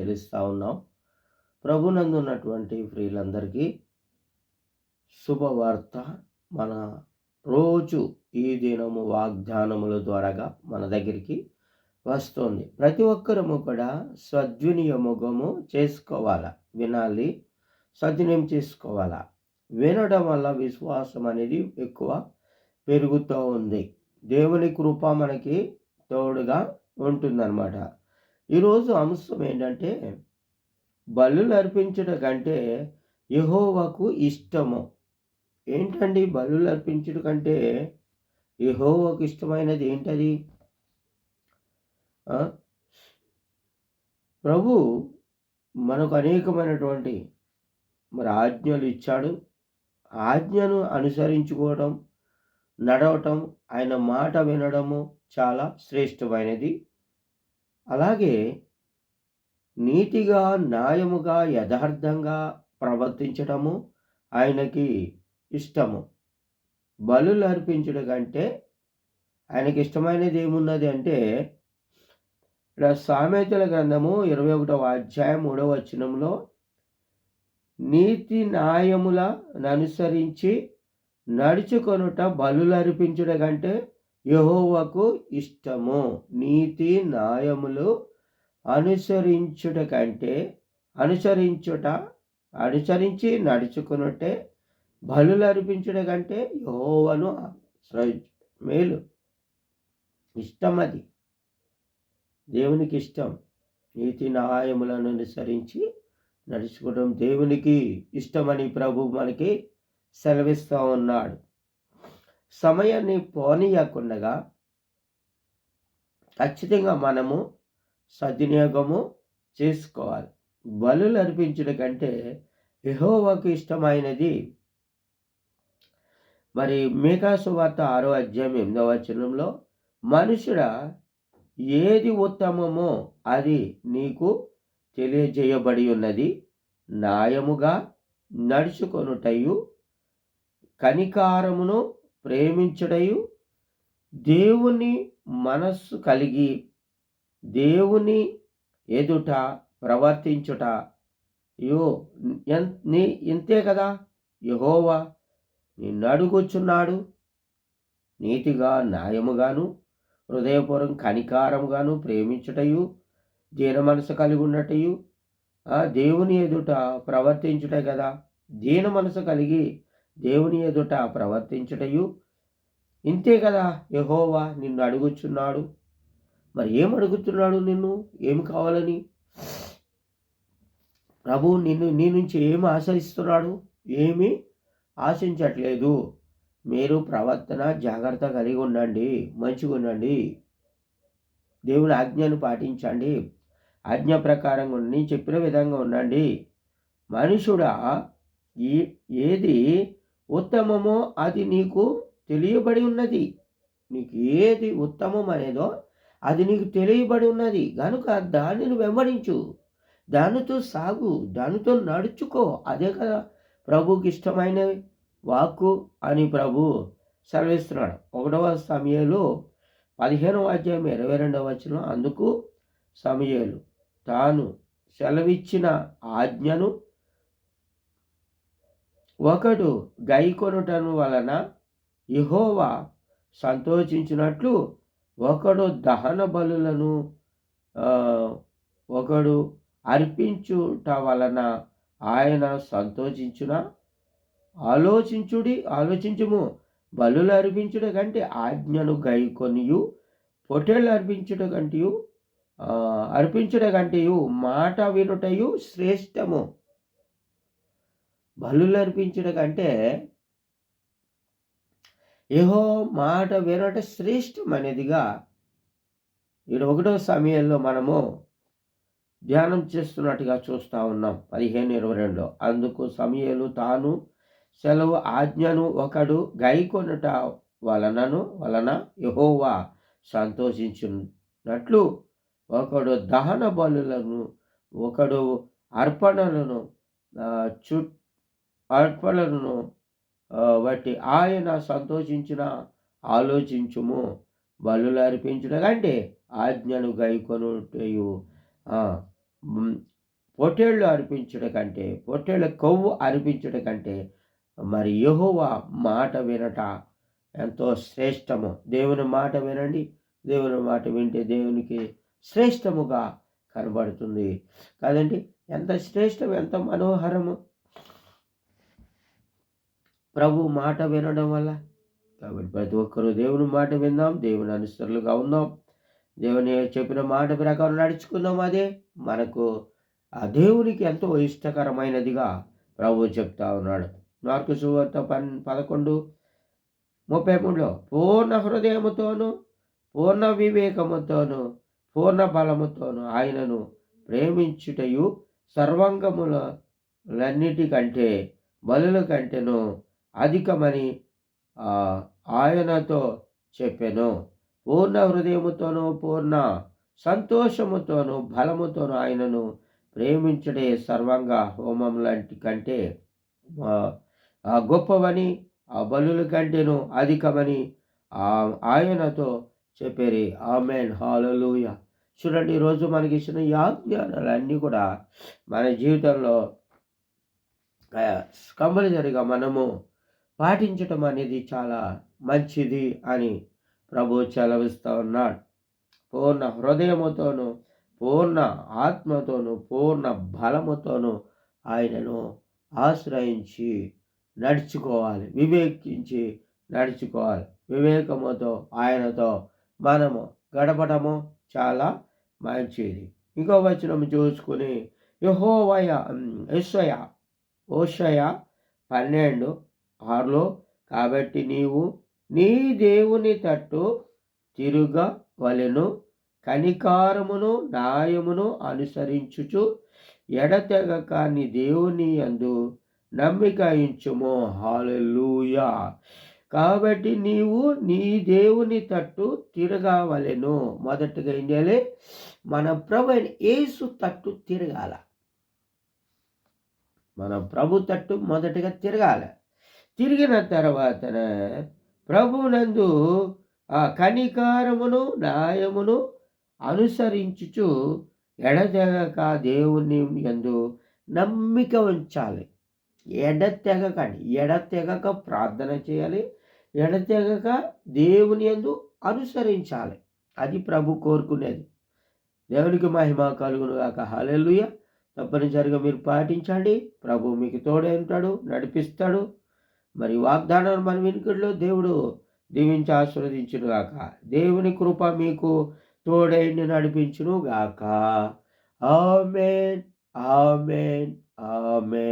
చెల్లిస్తూ ఉన్నాం. ప్రభునందు ఉన్నటువంటి ప్రియులందరికీ శుభవార్త. మన రోజు ఈ దినము వాగ్దానముల ద్వారాగా మన దగ్గరికి వస్తుంది. ప్రతి ఒక్కరము కూడా సద్వినియోగము చేసుకోవాలా? వినాలి సద్వినియం చేసుకోవాలా? వినడం వల్ల విశ్వాసం అనేది ఎక్కువ పెరుగుతూ ఉంది దేవుని కృప మనకి తోడుగా ఉంటుందన్నమాట. ఈరోజు అంశం ఏంటంటే బలులు అర్పించడం కంటే యహోవకు ఇష్టము. ఏంటండి బలులు అర్పించడం కంటే యహోవకు ఇష్టమైనది ఏంటది? ప్రభు మనకు అనేకమైనటువంటి మరి ఆజ్ఞలు ఇచ్చాడు. ఆజ్ఞను అనుసరించుకోవడం నడవటం ఆయన మాట వినడము చాలా శ్రేష్టమైనది. అలాగే నీతిగా న్యాయముగా యథార్థంగా ప్రవర్తించడము ఆయనకి ఇష్టము. బలులు అర్పించడం కంటే ఆయనకి ఇష్టమైనది ఏమున్నది అంటే ఇక్కడ సామెతల గ్రంథము ఇరవై ఒకటవ అధ్యాయం మూడవ వచనంలో నీతి న్యాయముల అనుసరించి నడుచుకొనుట బలులు అర్పించుట కంటే యహోవకు ఇష్టము. నీతి న్యాయములు అనుసరించుట కంటే అనుసరించుట అనుసరించి నడుచుకున్నట్టే బలులు అర్పించుట కంటే యహోవను ఆశ్రయించు. మేలు. ఇష్టం అది దేవునికి ఇష్టం నీతి న్యాయములను అనుసరించి నడుచుకోవడం దేవునికి ఇష్టమని ప్రభు మనకి సెలవిస్తూ ఉన్నాడు. సమయాన్ని పోనీయకుండగా ఖచ్చితంగా మనము సద్వినియోగము చేసుకోవాలి. బలులు అర్పించడం కంటే యహోవాకు ఇష్టమైనది. మరి మేకాసు వార్త ఆరో అధ్యాయం ఎనిమిదవ వచనంలో మనుషుడా ఏది ఉత్తమమో అది నీకు తెలియజేయబడి ఉన్నది న్యాయముగా నడుచుకొనుటయు కనికారమును ప్రేమించుటయు దేవుని మనస్సు కలిగి దేవుని ఎదుట ప్రవర్తించుట. యో ఎన్ నీ ఇంతే కదా? యహోవా నిన్ను అడుగుచున్నాడు నీతిగా న్యాయముగాను హృదయపూర్వం కనికారముగాను ప్రేమించుటయు దీన మనసు కలిగి ఉన్నటయు ఆ దేవుని ఎదుట ప్రవర్తించుట కదా? దీన మనసు కలిగి దేవుని ఎదుట ప్రవర్తించుటయు. ఇంతే కదా యహోవా నిన్ను అడుగుచున్నాడు. మరి ఏం అడుగుతున్నాడు నిన్ను? ఏమి కావాలని? ప్రభు నిన్ను నీ నుంచి ఏమి ఆశిస్తున్నాడు ఏమి ఆశించట్లేదు. మీరు ప్రవర్తన జాగ్రత్త కలిగి ఉండండి మంచిగా ఉండండి. దేవుని ఆజ్ఞను పాటించండి. ఆజ్ఞ ప్రకారంగా ఉండి చెప్పిన విధంగా ఉండండి. మనుషుడా ఈ ఏది ఉత్తమమో అది నీకు తెలియబడి ఉన్నది. నీకు ఏది ఉత్తమం అనేదో అది నీకు తెలియబడి ఉన్నది. కనుక దానిని వెంబడించు. దానితో సాగు దానితో నడుచుకో. అదే కదా ప్రభుకి ఇష్టమైన వాక్కు అని ప్రభు సెలవిస్తున్నాడు. ఒకటవ సమయంలో పదిహేనవ అధ్యాయం ఇరవై రెండవ వచనం. అందుకు సమయాలు తాను సెలవిచ్చిన ఆజ్ఞను ఒకడు గైకొనుటను వలన యహోవా సంతోషించినట్లు ఒకడు దహన బలులను ఒకడు అర్పించుట వలన ఆయన సంతోషించున? ఆలోచించుడి ఆలోచించుము. బలులు అర్పించుట కంటే ఆజ్ఞను గైకొనియు పొటేళ్ళు అర్పించుట కంటేయు అర్పించుట కంటేయు మాట వినుటయు శ్రేష్టము. బలులు అర్పించడం కంటే ఏహో మాట వినట శ్రేష్టమనేదిగా. ఇక్కడ ఒకటో సమయంలో మనము ధ్యానం చేస్తున్నట్టుగా చూస్తూ ఉన్నాం. పదిహేను ఇరవై రెండులో అందుకు సమయాలు తాను సెలవు ఆజ్ఞను ఒకడు గైకొనుట వలనను వలన యహోవా సంతోషించినట్లు ఒకడు దహన బలులను ఒకడు అర్పణలను చుట్టూ అర్పణలను బట్టి ఆయన సంతోషించిన ఆలోచించుము బలులు అర్పించుట కంటే ఆజ్ఞను గైకొనుటయు పొట్టేళ్ళు అర్పించడం కంటే పొట్టేళ్ళ కొవ్వు అర్పించడం కంటే మరి యహోవ మాట వినట ఎంతో శ్రేష్టము. దేవుని మాట వినండి. దేవుని మాట వింటే దేవునికి శ్రేష్టముగా కనబడుతుంది. కాదండి ఎంత శ్రేష్టం ఎంత మనోహరము! ప్రభు మాట వినడం వల్ల కాబట్టి ప్రతి ఒక్కరూ దేవుని మాట విందాం దేవుని అనుసరులుగా ఉందాం. దేవుని చెప్పిన మాట ప్రకారం నడుచుకుందాం. అదే మనకు ఆ దేవునికి ఎంతో ఇష్టకరమైనదిగా ప్రభు చెప్తా ఉన్నాడు. మార్కు సువార్త పన్ పదకొండు ముప్పై మూడులో పూర్ణ హృదయముతోనూ పూర్ణ వివేకముతోనూ పూర్ణ బలముతోనూ ఆయనను ప్రేమించుటయు సర్వాంగములన్నిటికంటే బలుల కంటేను అధికమని ఆయనతో చెప్పెను. పూర్ణ హృదయముతోనూ పూర్ణ సంతోషముతోనూ బలముతోను ఆయనను ప్రేమించడే సర్వంగా హోమం లాంటి కంటే గొప్పవని ఆ బలుల కంటేను అధికమని ఆయనతో చెప్పేరి. ఆమెన్. హాలూయ చూడండి ఈరోజు మనకి ఇచ్చిన యాజ్ఞానాలన్నీ కూడా మన జీవితంలో కంపల్సరిగా మనము పాటించటం అనేది చాలా మంచిది అని ప్రభు చలవిస్తూ ఉన్నాడు. పూర్ణ హృదయముతోను పూర్ణ ఆత్మతోనూ పూర్ణ బలముతోనూ ఆయనను ఆశ్రయించి నడుచుకోవాలి. వివేకించి నడుచుకోవాలి. వివేకముతో ఆయనతో మనము గడపడము చాలా మంచిది. ఇంకో వచనం చూసుకుని యహోవయ యశ్వయ ఓషయ పన్నెండు ఆరులో కాబట్టి నీవు నీ దేవుని తట్టు తిరుగవలెను. కనికారమును న్యాయమును అనుసరించుచు ఎడతెగక నీ దేవుని యందు నమ్మిక ఇంచుము. హాలెలూయా కాబట్టి నీవు నీ దేవుని తట్టు తిరగవలెను. మొదటగా ఏం చేయాలి? మన ప్రభు అయిన యేసు తట్టు తిరగాల. మన ప్రభు తట్టు మొదటగా తిరగాలి. తిరిగిన తర్వాత ప్రభునందు ఆ కనికారమును న్యాయమును అనుసరించుచు ఎడతెగక దేవుని యందు నమ్మిక ఉంచాలి. ఎడతెగకండి. ఎడతెగక ప్రార్థన చేయాలి. ఎడతెగక దేవుని యందు అనుసరించాలి. అది ప్రభు కోరుకునేది. దేవునికి మహిమ కలుగును గాక. తప్పనిసరిగా మీరు పాటించండి. ప్రభు మీకు తోడే ఉంటాడు నడిపిస్తాడు. మరి వాగ్దానాలు మన వెనుకల్లో దేవుడు దీవించి ఆశీర్వదించును గాక. దేవుని కృప మీకు తోడైండి నడిపించును గాక. Amen amen amen.